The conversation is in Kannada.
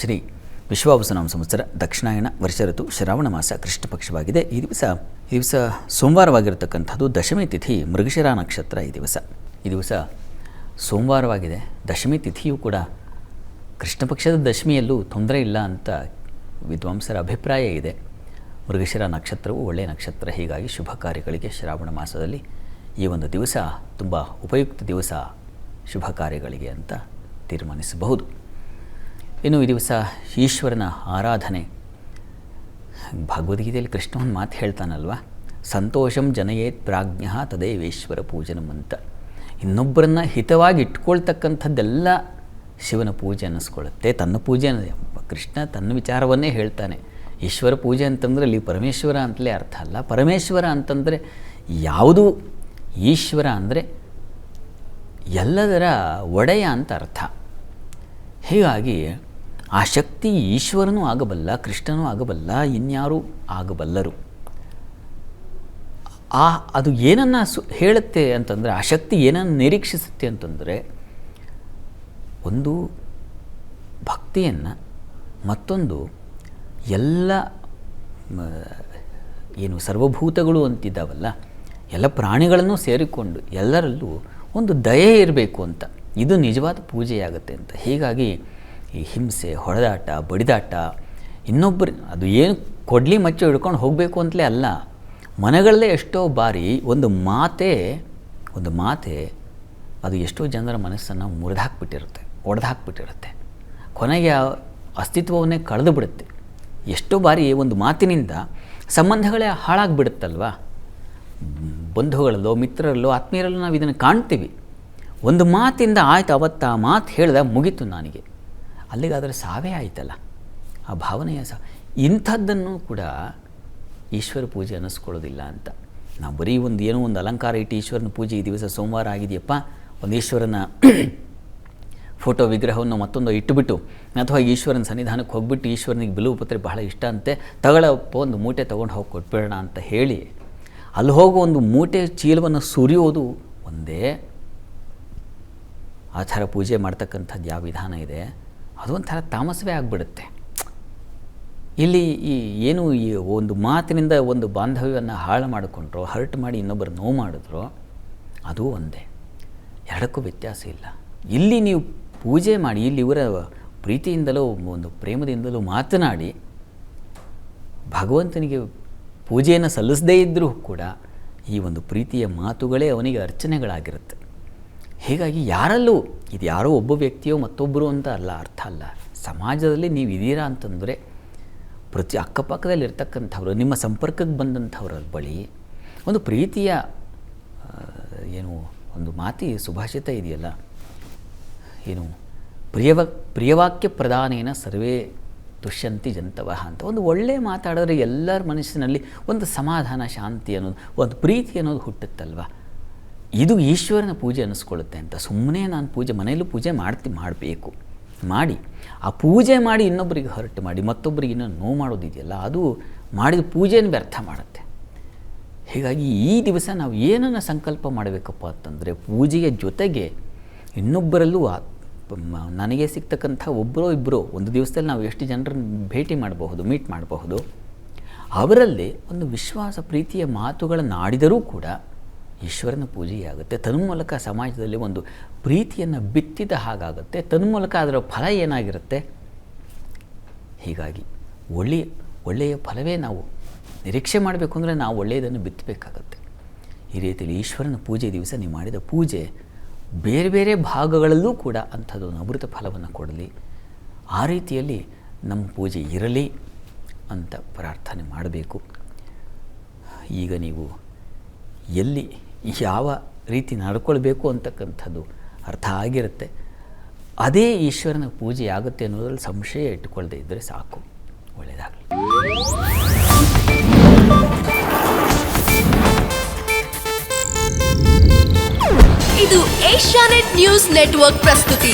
ಶ್ರೀ ವಿಶ್ವಾವಸನಾಮ ಸಂವತ್ಸರ ದಕ್ಷಿಣಾಯಣ ವರ್ಷ ಋತು ಶ್ರಾವಣ ಮಾಸ ಕೃಷ್ಣ ಪಕ್ಷವಾಗಿದೆ ಈ ದಿವಸ ಈ ದಿವಸ ಸೋಮವಾರವಾಗಿರತಕ್ಕಂಥದ್ದು ದಶಮಿ ತಿಥಿ ಮೃಗಶಿರ ನಕ್ಷತ್ರ ಈ ದಿವಸ. ಈ ದಿವಸ ಸೋಮವಾರವಾಗಿದೆ. ದಶಮಿ ತಿಥಿಯೂ ಕೂಡ ಕೃಷ್ಣ ಪಕ್ಷದ ದಶಮಿಯಲ್ಲೂ ತೊಂದರೆ ಇಲ್ಲ ಅಂತ ವಿದ್ವಾಂಸರ ಅಭಿಪ್ರಾಯ ಇದೆ. ಮೃಗಶಿರ ನಕ್ಷತ್ರವು ಒಳ್ಳೆಯ ನಕ್ಷತ್ರ. ಹೀಗಾಗಿ ಶುಭ ಕಾರ್ಯಗಳಿಗೆ ಶ್ರಾವಣ ಮಾಸದಲ್ಲಿ ಈ ಒಂದು ದಿವಸ ತುಂಬ ಉಪಯುಕ್ತ ದಿವಸ ಶುಭ ಕಾರ್ಯಗಳಿಗೆ ಅಂತ ತೀರ್ಮಾನಿಸಬಹುದು. ಇನ್ನು ಈ ದಿವಸ ಈಶ್ವರನ ಆರಾಧನೆ. ಭಗವದ್ಗೀತೆಯಲ್ಲಿ ಕೃಷ್ಣ ಮಾತು ಹೇಳ್ತಾನಲ್ವ? ಸಂತೋಷಂ ಜನಯೇತ್ ಪ್ರಾಜ್ಞ ತದೇವೇಶ್ವರ ಪೂಜನಂ ಅಂತ. ಇನ್ನೊಬ್ಬರನ್ನ ಹಿತವಾಗಿ ಇಟ್ಕೊಳ್ತಕ್ಕಂಥದ್ದೆಲ್ಲ ಶಿವನ ಪೂಜೆ ಅನ್ನಿಸ್ಕೊಳ್ಳುತ್ತೆ. ತನ್ನ ಪೂಜೆ ಕೃಷ್ಣ ತನ್ನ ವಿಚಾರವನ್ನೇ ಹೇಳ್ತಾನೆ. ಈಶ್ವರ ಪೂಜೆ ಅಂತಂದರೆ ಅಲ್ಲಿ ಪರಮೇಶ್ವರ ಅಂತಲೇ ಅರ್ಥ ಅಲ್ಲ. ಪರಮೇಶ್ವರ ಅಂತಂದರೆ ಯಾವುದು? ಈಶ್ವರ ಅಂದರೆ ಎಲ್ಲದರ ಒಡೆಯ ಅಂತ ಅರ್ಥ. ಹೀಗಾಗಿ ಆ ಶಕ್ತಿ ಈಶ್ವರನೂ ಆಗಬಲ್ಲ, ಕೃಷ್ಣನೂ ಆಗಬಲ್ಲ, ಇನ್ಯಾರೂ ಆಗಬಲ್ಲರು. ಆ, ಅದು ಏನನ್ನು ಸು, ಹೇಳುತ್ತೆ ಅಂತಂದರೆ, ಆ ಶಕ್ತಿ ಏನನ್ನು ನಿರೀಕ್ಷಿಸುತ್ತೆ ಅಂತಂದರೆ, ಒಂದು ಭಕ್ತಿಯನ್ನು ಮತ್ತೊಂದು ಎಲ್ಲ ಏನು ಸರ್ವಭೂತಗಳು ಅಂತಿದ್ದಾವಲ್ಲ, ಎಲ್ಲ ಪ್ರಾಣಿಗಳನ್ನು ಸೇರಿಕೊಂಡು ಎಲ್ಲರಲ್ಲೂ ಒಂದು ದಯೆ ಇರಬೇಕು ಅಂತ. ಇದು ನಿಜವಾದ ಪೂಜೆಯಾಗುತ್ತೆ ಅಂತ. ಹೀಗಾಗಿ ಈ ಹಿಂಸೆ, ಹೊಡೆದಾಟ, ಬಡಿದಾಟ, ಇನ್ನೊಬ್ಬರು ಅದು ಏನು ಕೊಡ್ಲಿ ಮಚ್ಚು ಹಿಡ್ಕೊಂಡು ಹೋಗಬೇಕು ಅಂತಲೇ ಅಲ್ಲ. ಮನೆಗಳಲ್ಲೇ ಎಷ್ಟೋ ಬಾರಿ ಒಂದು ಮಾತೆ ಒಂದು ಮಾತೆ ಅದು ಎಷ್ಟೋ ಜನರ ಮನಸ್ಸನ್ನು ಮುರಿದಾಕ್ಬಿಟ್ಟಿರುತ್ತೆ ಒಡೆದಾಕ್ಬಿಟ್ಟಿರುತ್ತೆ ಕೊನೆಗೆ ಅಸ್ತಿತ್ವವನ್ನೇ ಕಳೆದು ಬಿಡುತ್ತೆ ಎಷ್ಟೋ ಬಾರಿ ಒಂದು ಮಾತಿನಿಂದ ಸಂಬಂಧಗಳೇ ಹಾಳಾಗ್ಬಿಡುತ್ತಲ್ವಾ? ಬಂಧುಗಳಲ್ಲೋ, ಮಿತ್ರರಲ್ಲೋ, ಆತ್ಮೀಯರಲ್ಲೋ ನಾವು ಇದನ್ನು ಕಾಣ್ತೀವಿ. ಒಂದು ಮಾತಿಂದ ಆಯ್ತು ಅವತ್ತು ಆ ಮಾತು ಹೇಳಿದ ಮುಗೀತು ನನಗೆ. ಅಲ್ಲಿಗಾದರೆ ಸಾವೇ ಆಯಿತಲ್ಲ. ಆ ಭಾವನೆಯ ಸಹ ಇಂಥದ್ದನ್ನು ಕೂಡ ಈಶ್ವರ ಪೂಜೆ ಅನ್ನಿಸ್ಕೊಳ್ಳೋದಿಲ್ಲ ಅಂತ. ನಾವು ಬರೀ ಒಂದು ಏನೋ ಒಂದು ಅಲಂಕಾರ ಇಟ್ಟು ಈಶ್ವರನ ಪೂಜೆ ಈ ದಿವಸ ಸೋಮವಾರ ಆಗಿದೆಯಪ್ಪ, ಒಂದು ಈಶ್ವರನ ಫೋಟೋ ವಿಗ್ರಹವನ್ನು ಮತ್ತೊಂದು ಇಟ್ಟುಬಿಟ್ಟು, ಅಥವಾ ಈಶ್ವರನ ಸನ್ನಿಧಾನಕ್ಕೆ ಹೋಗ್ಬಿಟ್ಟು ಈಶ್ವರನಿಗೆ ಬಿಲುವು ಪತ್ರೆ ಬಹಳ ಇಷ್ಟ ಅಂತೆ, ತಗೊಳಪ್ಪ ಒಂದು ಮೂಟೆ ತೊಗೊಂಡು ಹೋಗಿ ಕೊಟ್ಬಿಡೋಣ ಅಂತ ಹೇಳಿ, ಅಲ್ಲಿ ಹೋಗೋ ಒಂದು ಮೂಟೆ ಚೀಲವನ್ನು ಸುರಿಯೋದು ಒಂದೇ. ಆ ಥರ ಪೂಜೆ ಮಾಡ್ತಕ್ಕಂಥದ್ದು ಯಾವ ವಿಧಾನ ಇದೆ? ಅದು ಒಂಥರ ತಾಮಸವೇ ಆಗಿಬಿಡುತ್ತೆ. ಇಲ್ಲಿ ಈ ಏನು ಈ ಒಂದು ಮಾತಿನಿಂದ ಒಂದು ಬಾಂಧವ್ಯವನ್ನು ಹಾಳು ಮಾಡಿಕೊಂಡ್ರು, ಹರ್ಟ್ ಮಾಡಿ ಇನ್ನೊಬ್ಬರು ನೋವು ಮಾಡಿದ್ರು, ಅದು ಒಂದೇ. ಎರಡಕ್ಕೂ ವ್ಯತ್ಯಾಸ ಇಲ್ಲ. ಇಲ್ಲಿ ನೀವು ಪೂಜೆ ಮಾಡಿ, ಇಲ್ಲಿ ಇವರ ಪ್ರೀತಿಯಿಂದಲೂ, ಒಂದು ಪ್ರೇಮದಿಂದಲೂ ಮಾತನಾಡಿ, ಭಗವಂತನಿಗೆ ಪೂಜೆಯನ್ನು ಸಲ್ಲಿಸದೇ ಇದ್ದರೂ ಕೂಡ ಈ ಒಂದು ಪ್ರೀತಿಯ ಮಾತುಗಳೇ ಅವನಿಗೆ ಅರ್ಚನೆಗಳಾಗಿರುತ್ತೆ. ಹೀಗಾಗಿ ಯಾರಲ್ಲೂ ಇದು ಯಾರೋ ಒಬ್ಬ ವ್ಯಕ್ತಿಯೋ ಮತ್ತೊಬ್ಬರು ಅಂತ ಅಲ್ಲ, ಅರ್ಥ ಅಲ್ಲ. ಸಮಾಜದಲ್ಲಿ ನೀವು ಇದ್ದೀರಾ ಅಂತಂದರೆ ಪ್ರತಿ ಅಕ್ಕಪಕ್ಕದಲ್ಲಿ ಇರ್ತಕ್ಕಂಥವ್ರು, ನಿಮ್ಮ ಸಂಪರ್ಕಕ್ಕೆ ಬಂದಂಥವ್ರ ಬಳಿ ಒಂದು ಪ್ರೀತಿಯ ಏನು ಒಂದು ಮಾತಿ ಸುಭಾಷಿತ ಇದೆಯಲ್ಲ? ಏನು ಪ್ರಿಯವ, ಪ್ರಿಯವಾಕ್ಯ ಪ್ರಧಾನೇನ ಸರ್ವೇ ದುಷ್ಯಂತಿ ಜಂತವಹ ಅಂತ ಒಂದು ಒಳ್ಳೆ ಮಾತಾಡಿದ್ರೆ ಎಲ್ಲರ ಮನಸ್ಸಿನಲ್ಲಿ ಒಂದು ಸಮಾಧಾನ, ಶಾಂತಿ ಅನ್ನೋದು, ಒಂದು ಪ್ರೀತಿ ಅನ್ನೋದು ಹುಟ್ಟುತ್ತಲ್ವ? ಇದು ಈಶ್ವರನ ಪೂಜೆ ಅನಿಸ್ಕೊಳ್ಳುತ್ತೆ ಅಂತ. ಸುಮ್ಮನೆ ನಾನು ಪೂಜೆ, ಮನೆಯಲ್ಲೂ ಪೂಜೆ ಮಾಡ್ತಿ, ಮಾಡಬೇಕು. ಮಾಡಿ. ಆ ಪೂಜೆ ಮಾಡಿ ಇನ್ನೊಬ್ಬರಿಗೆ ಹರ್ಟ್ ಮಾಡಿ ಮತ್ತೊಬ್ಬರಿಗೆ ಇನ್ನೂ ನೋವು ಮಾಡೋದಿದೆಯಲ್ಲ ಅದು ಮಾಡಿದ ಪೂಜೆಯನ್ನು ವ್ಯರ್ಥ ಮಾಡುತ್ತೆ. ಹೀಗಾಗಿ ಈ ದಿವಸ ನಾವು ಏನನ್ನು ಸಂಕಲ್ಪ ಮಾಡಬೇಕಪ್ಪ ಅಂತಂದರೆ, ಪೂಜೆಯ ಜೊತೆಗೆ ಇನ್ನೊಬ್ಬರಲ್ಲೂ ನನಗೆ ಸಿಗ್ತಕ್ಕಂಥ ಒಬ್ಬರೋ ಇಬ್ಬರೋ ಒಂದು ದಿವಸದಲ್ಲಿ ನಾವು ಎಷ್ಟು ಜನರನ್ನು ಭೇಟಿ ಮಾಡಬಹುದು ಮೀಟ್ ಮಾಡಬಹುದು, ಅವರಲ್ಲಿ ಒಂದು ವಿಶ್ವಾಸ, ಪ್ರೀತಿಯ ಮಾತುಗಳನ್ನು ಆಡಿದರೂ ಕೂಡ ಈಶ್ವರನ ಪೂಜೆಯಾಗುತ್ತೆ. ತನ್ಮೂಲಕ ಸಮಾಜದಲ್ಲಿ ಒಂದು ಪ್ರೀತಿಯನ್ನು ಬಿತ್ತಿದ ಹಾಗಾಗುತ್ತೆ. ತನ್ಮೂಲಕ ಅದರ ಫಲ ಏನಾಗಿರುತ್ತೆ? ಹೀಗಾಗಿ ಒಳ್ಳೆಯ ಒಳ್ಳೆಯ ಫಲವೇ ನಾವು ನಿರೀಕ್ಷೆ ಮಾಡಬೇಕು ಅಂದರೆ ನಾವು ಒಳ್ಳೆಯದನ್ನು ಬಿತ್ತಬೇಕಾಗತ್ತೆ. ಈ ರೀತಿಯಲ್ಲಿ ಈಶ್ವರನ ಪೂಜೆ ದಿವಸ ನೀವು ಮಾಡಿದ ಪೂಜೆ ಬೇರೆ ಬೇರೆ ಭಾಗಗಳಲ್ಲೂ ಕೂಡ ಅಂಥದ್ದೊಂದು ಅಮೃತ ಫಲವನ್ನು ಕೊಡಲಿ. ಆ ರೀತಿಯಲ್ಲಿ ನಮ್ಮ ಪೂಜೆ ಇರಲಿ ಅಂತ ಪ್ರಾರ್ಥನೆ ಮಾಡಬೇಕು. ಈಗ ನೀವು ಎಲ್ಲಿ ಯಾವ ರೀತಿ ನಡ್ಕೊಳ್ಬೇಕು ಅಂತಕ್ಕಂಥದ್ದು ಅರ್ಥ ಆಗಿರುತ್ತೆ. ಅದೇ ಈಶ್ವರನ ಪೂಜೆ ಆಗುತ್ತೆ ಅನ್ನೋದ್ರಲ್ಲಿ ಸಂಶಯ ಇಟ್ಟುಕೊಳ್ಳದೆ ಇದ್ದರೆ ಸಾಕು. ಒಳ್ಳೆಯದಾಗಲಿ. ಇದು ಏಷ್ಯಾನೆಟ್ ನ್ಯೂಸ್ ನೆಟ್ವರ್ಕ್ ಪ್ರಸ್ತುತಿ.